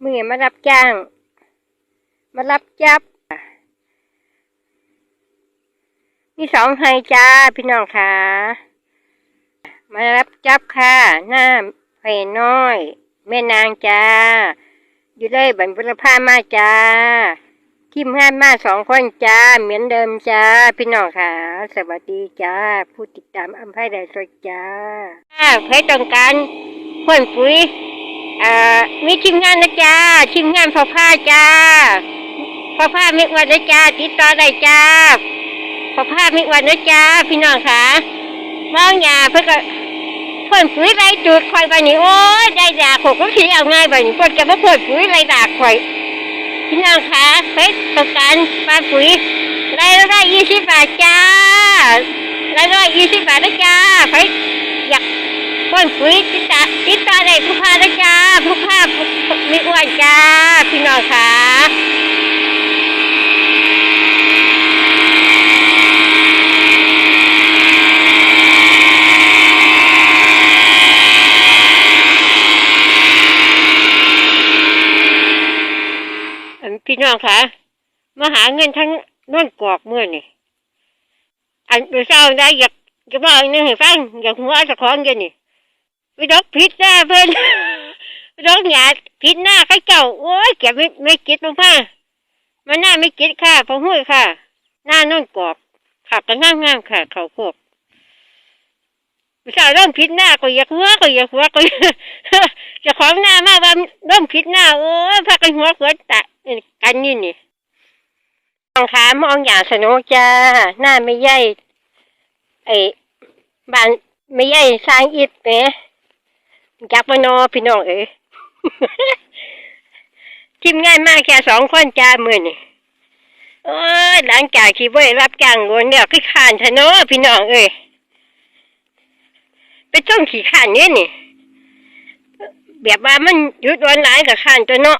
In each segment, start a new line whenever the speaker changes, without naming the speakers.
เมื่อมารับจ้าง มารับจับ มีสองไฮจ้าพี่น้องค่ะ มารับจับค่ะ หน้าไผ่น้อย แม่นางจ้า อยู่เลยบันบุรพามาจ้าทีมงานมาสองคนจ้า เหมือนเดิมจ้า พี่น้องค่ะ สวัสดีจ้า ผู้ติดตามอัมไพไดสดจ้าใครต้องการพ่นปุ๋ย อ่ามีทีมงานนะจ้าทีมงานพอผ้าจ้าพอผ้ามิวันนะจ้าติดต่อได้จ้าพอผ้ามิวันนะจ้าพี่น้องค่ะมองยาเพื่อก็พ่นปุ๋ยไรจุดคอยไปนี่โอ้ยได้ดาขกก็ทีเอาง่ายไปนี่พ่นจะมาพ่นปุ๋ยไรดาคอยพี่น้องคะเฟซต้องการปลาปุ๋ยไรายละยี่สิบบาทจ้าไรายละยี่สิบบาทนะจ้าเฟซอยาก ป้อนปุ๋ยติดตาติดต่อได้ผู้ค้านะจ้าผู้ค้ามีอ้วนจ้าพี่น้องค่ะอันพี่น้องคะมาหาเงินทั้งนอนกอกเมื่อนี่อันเมื่อเช้าได้อยากจะบอกอีกหนึงให้ฟังอยากหัวจะของเงินนี่ ไปดอกผิดหน้าเพิ่นไปดอกหยาผิดหน้าเข้าเจ้าโอ้ยแกไม่ไม่กิดลงมามันหน้าไม่กิดค่ะพอหุ้ยค่ะ หน้านอนกรอกขับกันงามๆค่ะ เขาโคกเมื่อเช้าเริ่มผิดหน้าก็อยากหัวก็อยากหัวก็จะของหน้ามากว่าร่มผิดหน้าโอ้ยพากันหัวเกิดตะกันนี่นี่มองขามองอย่างสนุกจ้าหน้าไม่ใหญ่ไอ้บ้านไม่ใหญ่สร้างอิฐเนะ จักมานอพี่น้องเอ๋ยทีมง่านมากแค่สองคนจ้ามือนี่โอ้ยหลังจากที่บ่ได้รับจ้างงนเนี่ยคือขานทะเนาะพี่น้องเอ้ยไปจ้องขี่ขานเนี่ยนี่ แบบว่ามันยุดวันหลายกับขานตัวเนาะ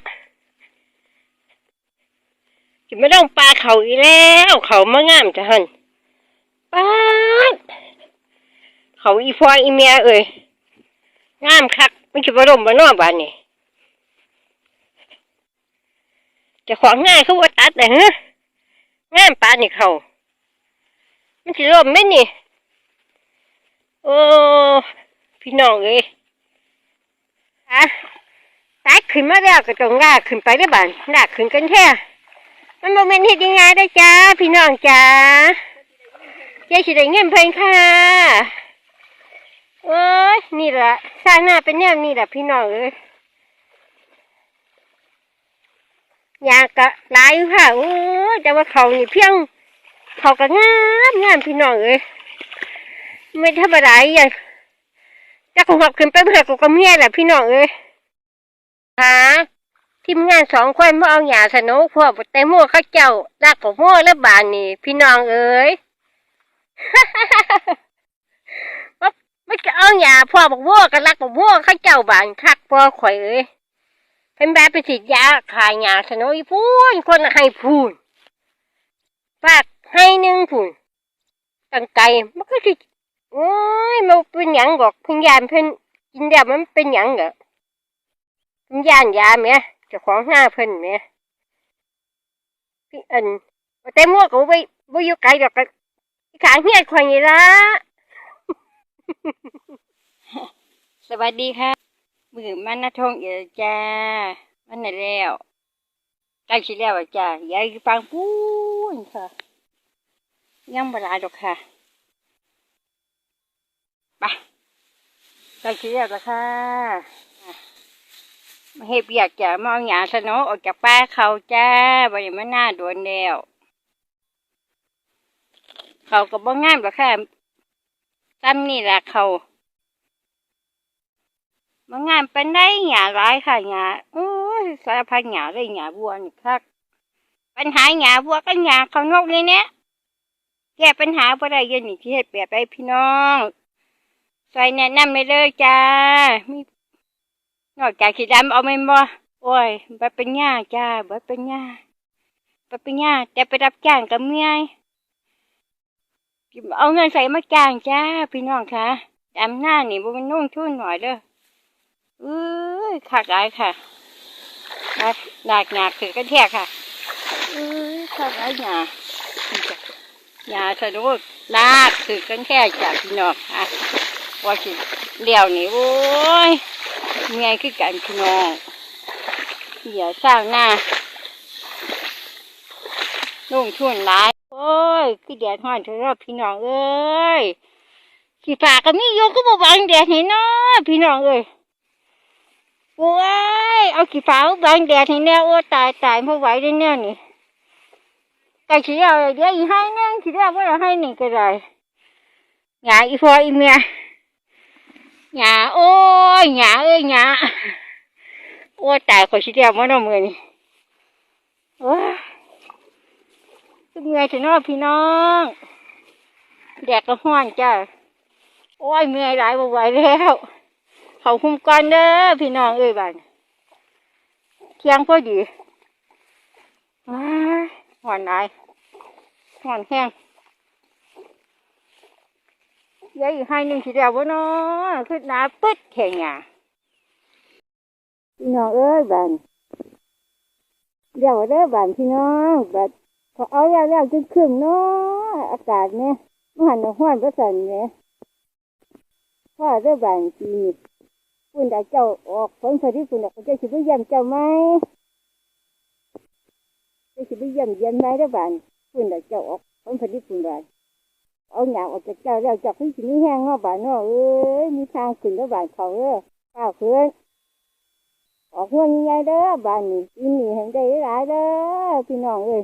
จะไม่ต้องปลาเขาอีแล้ว เขามางามจะหันป้าเขาอีฟอยอีเมียเอ้ย งามคักมันจะมาลมมานอบานนี่จะของง่ายเขาว่าตัดแต่ฮะงามปลานี่เขามันจะลมไหมนี่ โอ้พี่น้องเอ้ยอะตายขึ้นมาแล้วก็ต้องลาขึ้นไปได้บ้านลาขึ้นกันแท้มันโมเมนต์เฮ็ดยังไงได้จ้าพี่น้องจ้าเจ๊สิได้เงินเพิ่นค่ะ โอ้ยนี่แหละสร้างหน้าเป็นแนวนี่ล่ะพี่น้องเอ้ยยากกะหลายอยู่ค่ะโอ้ยแต่ว่าเขานี่เพียง เขาก็งามงามพี่น้องเอ้ยไม่ธรรมดาอย่างจะคงขับขึ้นไปเพื่อกูก็เมียแหละพี่น้องเอ้ยหาทีมงานสองคนมาเอาหยาสนุกพวกแต่หมั่วเข้าเจ้ารักของมั่วแล้วบานนี่ พี่น้องเอ้ย มา หยาพ่อบอกวัวก็รักบอกวัวเข้าเจ้าบานคักพ่อข่อยเอ้ยเป็นแบบไปฉีดยาขายหยาสนุกอีพูนคนให้พูนฝากให้หนึ่งพูนตั้งไก่มันก็สิโอ้ยมันเป็นหยังกอกเพิ่งยานเพิ่นกินยามันเป็นหยังเหรอเพิ่งยานยาแหม่เจ้าของหน้าเพิ่นแหมพี่อันแต่มั่วก็บ่บ่อยู่ไกลดอกก็ขางเฮียดข่อยนี่ละ สวัสดีค่ะ มือมันนาทงเอ๋จ้า มันน่ะแล้วใกล้สิแล้วอะจ้ายายฟังพูนค่ะยังบ่หลายดอกค่ะไปไปเชียร์ละค่ะมาเฮ็ดเบียกจะมองหยาสนอออกจากป้าเขาจ้าบริมาหน้าโดนแล้วเขาก็บ่งามหรอกค่ะตั้มนี่แหละเขา บ่งามเป็นได้หยาร้ายค่ะหยาโอ้ยสารพัดหยาเลยหยาบัวนี่คักปัญหาหยาบัวก็หยาเขานกนี่เนี่ยแก้ปัญหาบ่ได้ยันนี่ที่เฮ็ดเปรียบไปพี่น้องใส่แนะนำไปเลยจ้ามีนอกจากสีดำเอาไม่บ่โอ้ยบัดเป็นหญ้าจ้าบัดเป็นหญ้าบัดเป็นหญ้าแต่ไปรับจ้างกับเมียเอาเงินใส่มาจ้างจ้าพี่น้องคะดำหน้านี่บ่มันนุ่งทุนหน่อยเด้อ เอ้ยขาดหลายค่ะไปดากหยาคือกันแทกค่ะเอ้ยขาวไรหยาหยาสะดุดลากคือกันแทกจากพี่น้องอะว่าสิเลี้ยวนี่โอ้ยเมียคือกันพี่น้องอย่าสร้างหน้าลงทุนหลายโอ้ยคือแดดฮ้อนเถอะพี่น้องเอ้ยสีฟ้าก็มีอยู่ก็บ่บังแดดให้นาะพี่น้องเอ้ย โอ้ยเอาขี้ฟ้ามาบังแดดให้แน่โอ้ตายตายไม่ไหวได้แน่นี่ไก่ขี้เอาเดี๋ยวอีให้นึงขี้เอาไว้ให้หนึ่งก็ได้หยาอีพออีเมียหยาโอ้ยหยาเอ้ยหยาโอ้ตายขอขี้เดียวมาหน่อมือนี่โอ้ยคือเมียถึงนอพี่น้องแดดก็ห้อนจ้าโอ้ยเมียหลายบ่ไหวแล้ว เขาคุ้มกันเด้อพี่น้องเอ้ยบ้านเที่ยงพอดีว้าหวานไหนหวานแห้งยายอีกให้หนึ่งทีเดียววะเนาะคือหนาปึ๊ดแข็งอะพี่น้องเอ้ยบ้านเดี๋ยวเด้อบ้านพี่น้องบัดพอเอาแล้วแล้วจนขึ้นเนาะอากาศเนี่ยมันหันมาห้อนประสันเนี่ยพ่อเด้อบ้านจีน คุณได้เจ้าออกผลผลิตคุณก็จะสิไปเยี่ยมเจ้าไหมจะสิไปเยี่ยมเยี่ยมไหมได้อบ้านคุณได้เจ้าออกผลผลิตคุณได้เอาหยาออกจากเจ้าแล้วจากพี่สิมีแห้งเนาบ้านเนาะเอ้ยมีทางขึ้นแล้วบ้านเขาเด้อข้าวขึ้นออกหัวใหญ่ๆเด้อบ้านนี้ปีนี้ให้ได้หลายเด้อพี่น้องเอ้ย